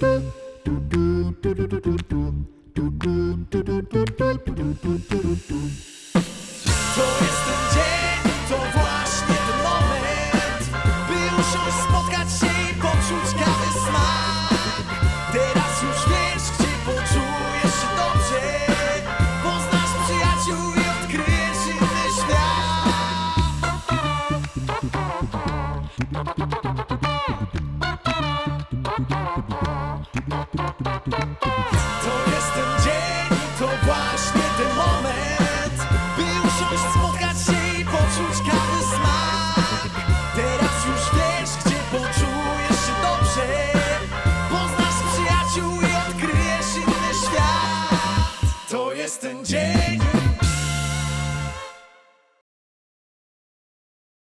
To jest ten dzień, to właśnie ten moment, by usiąść, spotkać się i poczuć kawy smak. Teraz już wiesz, gdzie poczujesz się dobrze, bo poznasz przyjaciół i odkryjesz inny świat. To jest ten dzień, to właśnie ten moment By usiąść, spotkać się i poczuć każdy smak. Teraz już wiesz, gdzie poczujesz się dobrze. Poznasz przyjaciół i odkryjesz inny świat. To jest ten dzień.